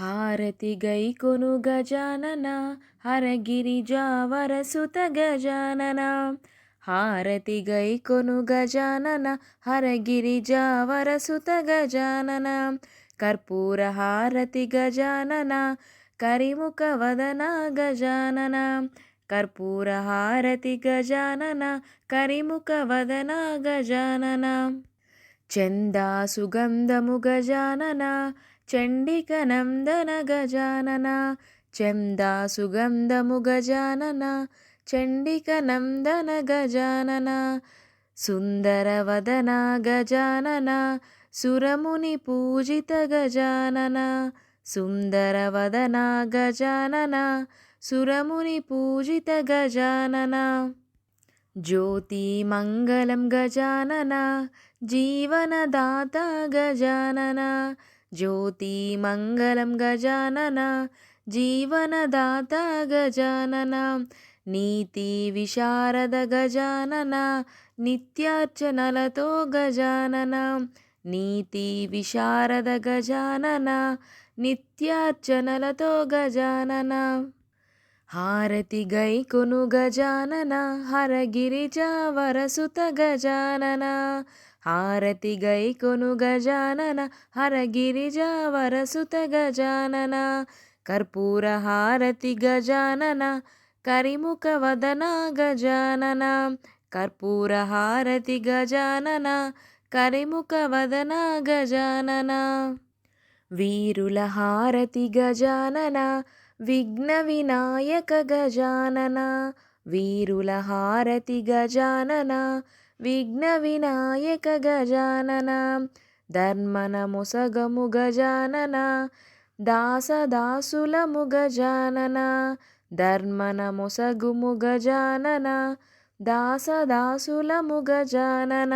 హారతి గై కొను గజానన హరగిరిజావరసుత గజానన. హారతి గై కొను గజానన హరగిరిజావరసుత గజానన. కర్పూర హారతి గజానన కరిముఖ వదన గజానన. కర్పూర హారతి గజానన కరిముఖ వదన గజానన. చందా సుగంధము గజానన చండిక నందన గజానన చందా సుగంధము గజానన చండిక నందన గజానన సుందరవదన గజానన సురముని పూజిత గజానన సుందరవదన గజానన సురముని పూజిత గజానన జ్యోతి మంగళం గజానన జీవనదాత గజానన జ్యోతి మంగళం గజానన జీవనదాత గజానన నీతి విశారద గజానన నిత్యార్చనలతో గజానన నీతి విశారద గజానన నిత్యార్చనలతో గజానన. హారతి గైకొను గజానన హరగిరిజ వరసుత గజానన హారతి గై కొను గజానన హరగిరిజావరసుత గజానన. కర్పూర హారతి గజానన కరిముఖ వదన గజానన. కర్పూర హారతి గజానన కరిముఖ వదన గజానన. వీరుల హారతి గజానన విఘ్న వినాయక గజానన. వీరుల హారతి గజానన విఘ్న వినాయక గజానన ధర్మన ముసగము గజానన దాసదాసులము గజానన ధర్మన ముసగుము గజానన దాసదాసులము గజానన.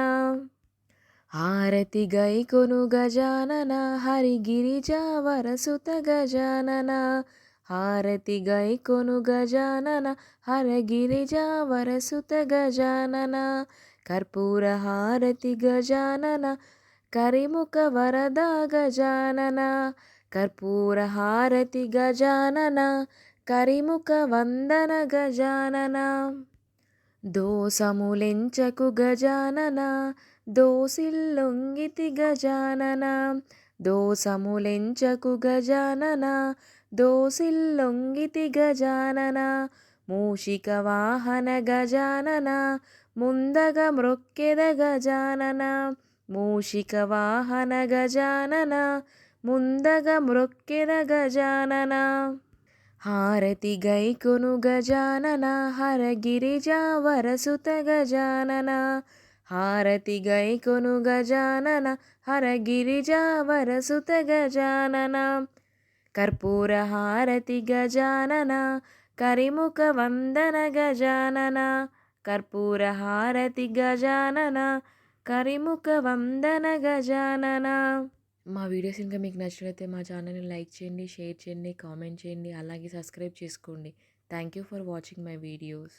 హారతి గైకొను గజానన హరిగిరిజావరసుత గజానన. హారతి గైకొను గజానన హరగిరిజావరసుత గజానన. కర్పూరహారతి గజానన కరిముఖ వరద గజానన కర్పూరహారతి గజానన కరిముఖ వందన గజానన. దోసములెంచకు గజానన దోసిల్లొంగితి గజానన దోసములెంచకు గజానన దోసిల్లొంగితి గజానన మూషిక వాహన గజానన ముందగ మృక్కెద గజానన మూషిక వాహన గజానన ముందగ మృక్కెద గజానన హారతి గైకొను గజానన హరగిరిజావరసుత గజానన హారతి గైకొను గజానన హరగిరిజావరసుత గజానన కర్పూర హారతి గజానన కరిముఖ వందన గజానన కర్పూర హారతి గజానన కరిముఖ వందన గజానన. మా వీడియోస్ ఇంకా మీకు నచ్చినట్లయితే మా ఛానల్ని లైక్ చేయండి షేర్ చేయండి కామెంట్ చేయండి అలాగే సబ్స్క్రైబ్ చేసుకోండి. Thank you for watching my videos.